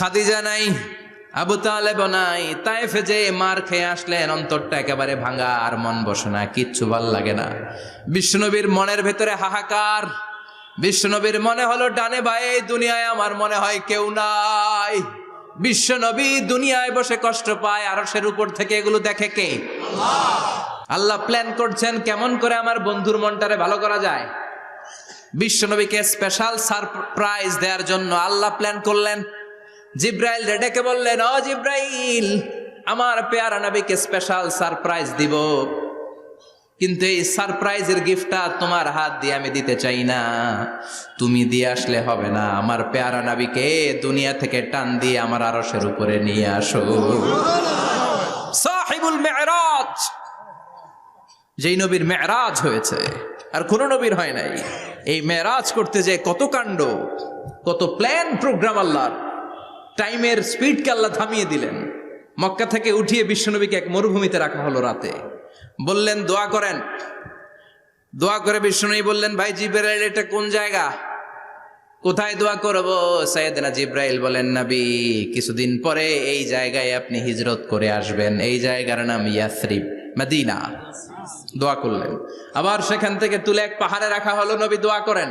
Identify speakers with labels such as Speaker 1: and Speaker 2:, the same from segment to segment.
Speaker 1: খাদিজা নাই, আবু তালেব নাই তাইফে যে মার খেয়ে আসলেন, অন্তরটা একেবারে ভাঙা আর মন বসে না, কিচ্ছু ভালো লাগে না। বিষ্ণুনবীর মনের ভেতরে হাহাকার, বিষ্ণুনবীর মনে হলো, ডানে ভাই, এই দুনিয়ায় আমার মনে হয় কেউ নাই। বিশ্বনবী দুনিয়ায় বসে কষ্ট পায়, আরশের উপর থেকে এগুলো দেখে কে? আল্লাহ প্ল্যান করছেন, কেমন করে আমার বন্ধুর মনটারে ভালো করা যায়। বিশ্বনবীকে স্পেশাল সারপ্রাইজ দেওয়ার জন্য আল্লাহ প্ল্যান করলেন জিব্রাইল ডেকে বললেন, ও জিব্রাইল, আমার পেয়ারা নবীকে স্পেশাল সারপ্রাইজ দিব। কিন্তু এই সারপ্রাইজের গিফটটা তোমার হাত দিয়ে আমি দিতে চাই না। তুমি দিয়ে আসলে হবে না। আমার পেয়ারা নাবিকে দুনিয়া থেকে টান দিয়ে আমার আরশের উপরে নিয়ে আসো। সাহিবুল মেরাজ, যেই নবীর মেরাজ হয়েছে, আর কোন নবীর হয় নাই। এই মেরাজ করতে যে কত কাণ্ড, কত প্ল্যান প্রোগ্রাম আল্লাহর। টাইমের স্পিডকে আল্লাহ থামিয়ে দিলেন। মক্কা থেকে উঠিয়ে বিশ্বনবীকে এক মরুভূমিতে রাখা হলো রাতে। বললেন, দোয়া করেন। দোয়া করে বিষ্ণুনবী বললেন, ভাই, জিব্রাইল, এটা কোন জায়গা? কোথায় দোয়া করব? সাইয়েদনা জিব্রাইল বলেন, নবী, কিছুদিন পরে এই জায়গায় আপনি হিজরত করে আসবেন। এই জায়গার নাম ইয়াসরিব, মদিনা। দোয়া করলেন। আবার সেখান থেকে তুলে এক পাহাড়ে রাখা হলো, নবী, দোয়া করেন।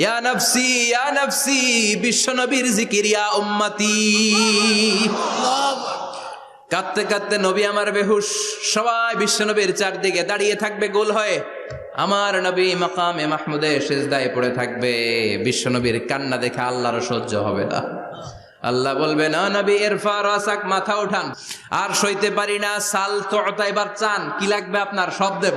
Speaker 1: ইয়া নফসি ইয়া নফসি, বিশ্বনবীর জিকির, ইয়া উম্মতি। কাঁদতে কাঁদতে নবী আমার বেহুশ, সবাই বিশ্বনবীর চারদিকে দাঁড়িয়ে থাকবে, গোল হয়ে। আমার নবী মাকামে মাহমুদে সেজদায় পড়ে থাকবে, বিশ্বনবীর কান্না দেখে আল্লাহর সহ্য হবে না। আল্লাহ বলবে, না নবী এরফা রাসাক মাথা উঠান। আর সইতে পারি না, সাল তো এবার চান, কি লাগবে আপনার? সব দেব।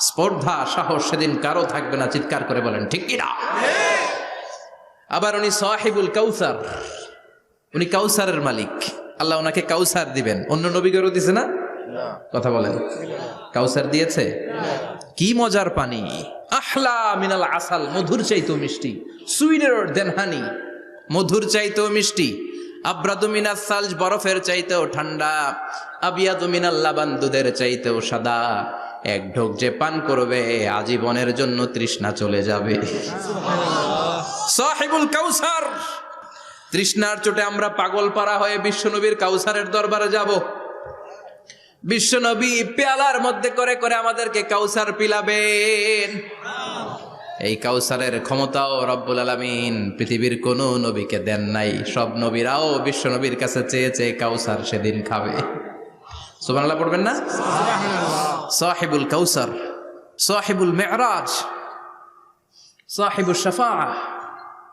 Speaker 1: স্পর্ধা, সাহস সেদিন কারও থাকবে না, চিৎকার করে বলেন, ঠিক কিনা আবার উনি সাহিবুল কাউসার, উনি কাউসারের মালিক। আল্লাহ ওনাকে কাউসার দিবেন। অন্য নবীগরও দিছে না? কথা বলেন। কাউসার দিয়েছে? কি মজার পানি। আহলা মিনাল আসাল, মধুর চাইতো মিষ্টি। সুইডের দেন হানি মধুর চাইতো মিষ্টি। আব্রাদু মিনাস সালজ, বরফের চাইতেও ঠান্ডা। আবিয়াদু মিনাল লাবান, দুধের চাইতেও সাদা। এক ঢোক যে পান করবে, আজীবনের জন্য তৃষ্ণা চলে যাবে। সাহেবুল কাউসার, তৃষ্ণার চোটে আমরা পাগল পারা হয়ে বিশ্বনবীর কাউসারের দরবারে যাব। বিশ্বনবী পেয়ালার মধ্যে করে করে আমাদেরকে কাউসার পিলাবেন। এই কাউসারের ক্ষমতাও রব্বুল আলামিন পৃথিবীর কোন নবীকে দেন নাই। সব নবীরাও বিশ্ব নবীর কাছে চেয়ে চেয়ে কাউসার সেদিন খাবে। সুবহানাল্লাহ পড়বেন না? সাহিবুল কাউসার সাহিবুল মেহরাজ সাহিবুল শাফা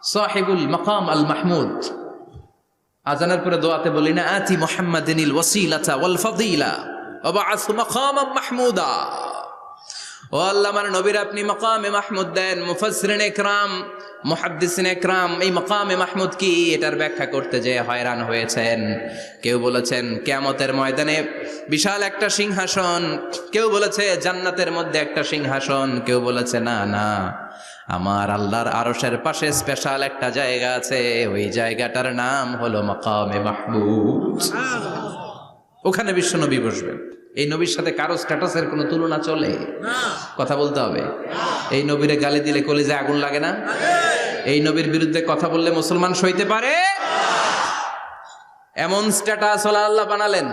Speaker 1: সাহিবুল মাকাম আল মাহমুদ আজানের পরে দোয়াতে বলি না আতি মোহাম্মদিনিল ওয়াসিলাতা ওয়াল ফাদিলা ওয়াবাআস মাকামাম মাহমুদা ও আল্লাহ আমার নবীর আপনি মাকামে মাহমুদ দেন মুফাসসিরিন ইকরাম মুহাদ্দিসিন ইকরাম এই মাকামে মাহমুদ কি? এটার ব্যাখ্যা করতে যে হয়রান হয়েছেন। কেউ বলেছেন কিয়ামতের ময়দানে বিশাল একটা সিংহাসন। কেউ বলেছে জান্নাতের মধ্যে একটা সিংহাসন। কেউ বলেছে না না আমার আল্লাহর আরশের পাশে স্পেশাল একটা জায়গা আছে। ওই জায়গাটার নাম হলো মকামে মাহমুদ। ওখানে বিশ্ব নবী বসবেন। এই নবীর সাথে কারও স্ট্যাটাসের কোনো তুলনা চলে? কথা বলতে হবে। এই নবীরে গালি দিলে কলিজে আগুন লাগে না? এই নবীর বিরুদ্ধে কথা বললে মুসলমান সইতে পারে? এমন স্ট্যাটাস আল্লাহ বানালেন।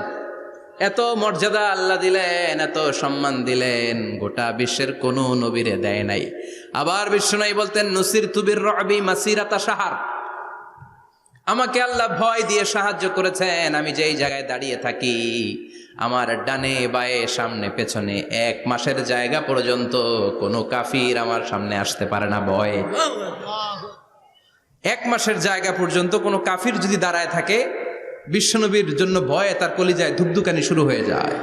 Speaker 1: এত মর্যাদা আল্লাহ দিলেন, এত সম্মান দিলেন, গোটা বিশ্বের কোনো নবীরে দেয় নাই। আবার বিশ্ব নাই বলতেন নসির তুবির রবি মাসিরাতা সাহার আমাকে আল্লাহ ভয় দিয়ে সাহায্য করেছেন, আমি যেই জায়গায় দাঁড়িয়ে থাকি, আমার ডানে বায়ে সামনে পেছনে এক মাসের জায়গা পর্যন্ত কোনো কাফির আমার সামনে আসতে পারে না ভয়। এক মাসের জায়গা পর্যন্ত কোনো কাফির যদি দাঁড়ায় থাকে, বিশ্বনবীর জন্য ভয়ে তার কলিজায় ধুপধুকানি শুরু হয়ে যায়।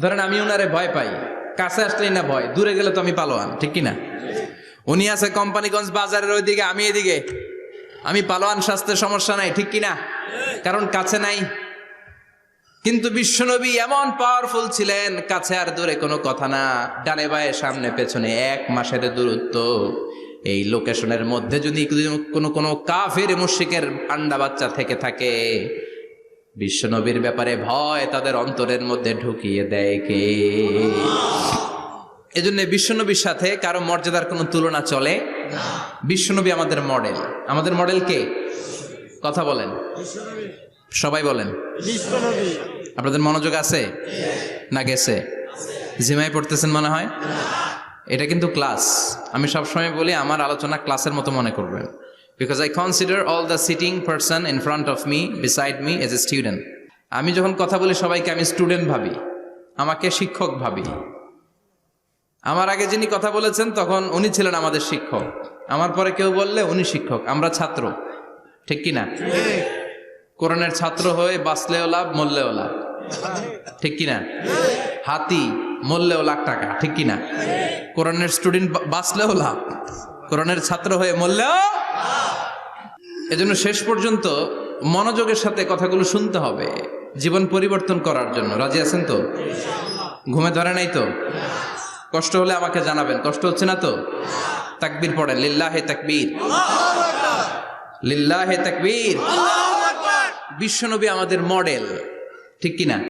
Speaker 1: ধরেন আমি ওনারে ভয় পাই, কাছে আসলেই না ভয়, দূরে গেলে তো আমি পালোয়ান, ঠিক কি না? উনি আছে কোম্পানিগঞ্জ বাজারের ওইদিকে, আমি এদিকে। আমি পালোয়ান স্বাস্থ্যের সমস্যা নাই, ঠিক কি না? কারণ কাছে নাই। কিন্তু বিশ্বনবী এমন পাওয়ারফুল ছিলেন, কাছে আর দূরে কোনো কথা না। ডানে বায়ে, সামনে, পেছনে এক মাসের দূরত্ব। এই লোকেশনের মধ্যে যদি কোনো কোনো কাফের মুশিকের আন্ডা বাচ্চা থেকে থাকে বিশ্বনবীর ব্যাপারে ভয় তাদের অন্তরের মধ্যে ঢুকিয়ে দেয় কে? এজন্য বিশ্বনবীর সাথে কারও মর্যাদার কোনো তুলনা চলে বিশ্বনবী আমাদের মডেল। আমাদের মডেল কে? কথা বলেন। সবাই বলেন। আপনাদের মনোযোগ আছে? না গেছে? জিমাই পড়তেছেন মনে হয়? এটা কিন্তু ক্লাস আমি সবসময় বলি আমার আলোচনা ক্লাসের মতো মনে করবেন because I consider all the sitting person in front of me beside me as a student আমি যখন কথা বলি সবাইকে আমি স্টুডেন্ট ভাবি। আমাকে শিক্ষক ভাবি। আমার আগে যিনি কথা বলেছেন, তখন উনি ছিলেন আমাদের শিক্ষক। আমার পরে কেউ বললে, উনি শিক্ষক, আমরা ছাত্র। ঠিক কি না? কোরআনের ছাত্র হয়ে বাঁচলেও লাভ, মরলেও লাভ। ঠিক কিনা হাতি, মরলেও লাখ টাকা। ঠিক কিনা কোরআনের স্টুডেন্ট বাঁচলেও লাভ। কোরআনের ছাত্র হয়ে মরলেও এজন্য শেষ পর্যন্ত মনোযোগের সাথে কথাগুলো শুনতে হবে জীবন পরিবর্তন করার জন্য। রাজি আছেন তো? ঘুমে ধরে নাই তো? কষ্ট হলে আমাকে জানাবেন। কষ্ট হচ্ছে না তো? তাকবীর পড়েন। লিল্লাহে তাকবীর। লিল্লাহে তাকবীর। বিশ্বনবী আমাদের মডেল ঠিক কিনা?